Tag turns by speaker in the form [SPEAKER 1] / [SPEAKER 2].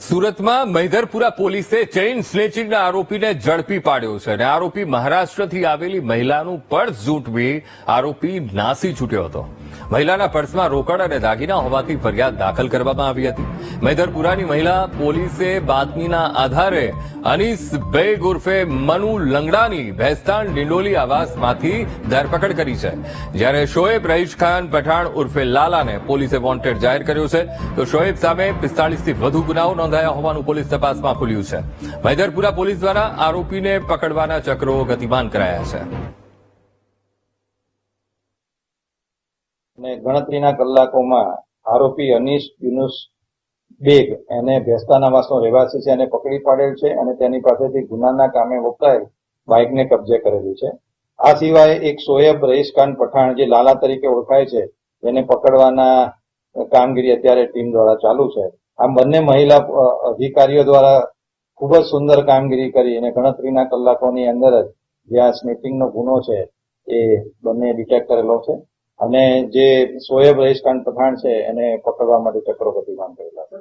[SPEAKER 1] સુરતમાં મૈધરપુરા પોલીસે ચેઇન સ્નેચિંગના આરોપીને ઝડપી પાડ્યો છે અને આરોપી મહારાષ્ટ્રથી આવેલી મહિલાનું પર્સ ઝૂંટવી આરોપી નાસી છૂટ્યો હતો. મહિલાના પર્સમાં રોકડ અને દાગીના હોવાથી ફરિયાદ દાખલ કરવામાં આવી હતી. મૈધરપુરાની મહિલા પોલીસે બાતમીના આધારે અનીસ બેગ ઉર્ફે મનુ લંગડાની ભેસ્તાન ડિંડોલી આવાસમાંથી ધરપકડ કરી છે. જ્યારે શોએબ રહીશ ખાન પઠાણ ઉર્ફે લાલાને પોલીસે વોન્ટેડ જાહેર કર્યો છે. તો શોએબ સામે પિસ્તાળીસથી વધુ ગુનાઓ નોંધાયા હોવાનું પોલીસ તપાસમાં ખુલ્યું છે. મૈદરપુરા પોલીસ દ્વારા આરોપીને પકડવાના ચક્રો ગતિમાન કરાયા છે.
[SPEAKER 2] ગણતરીના કલાકોમાં આરોપી અનીસ યુનુસ બેગ એને ભેસ્તાનાવાસનો રહેવાસી છે એને પકડી પાડેલ છે અને તેની પાસેથી ગુનાના કામે વપરાયેલ બાઇકને કબજે કરેલી છે. આ સિવાય એક શોએબ રહીશ ખાન પઠાણ જે લાલા તરીકે ઓળખાય છે, એને પકડવાના કામગીરી અત્યારે ટીમ દ્વારા ચાલુ છે. આમ બંને મહિલા અધિકારીઓ દ્વારા ખૂબ જ સુંદર કામગીરી કરી અને ગણતરીના કલાકોની અંદર જ જે આ સ્નેપિંગનો ગુનો છે એ બંને ડિટેક્ટ કરેલો છે અને જે સોએબ રહીશકાંત પઠાણ છે એને પકડવા માટે ચક્રો ગતિમાન કરેલા છે.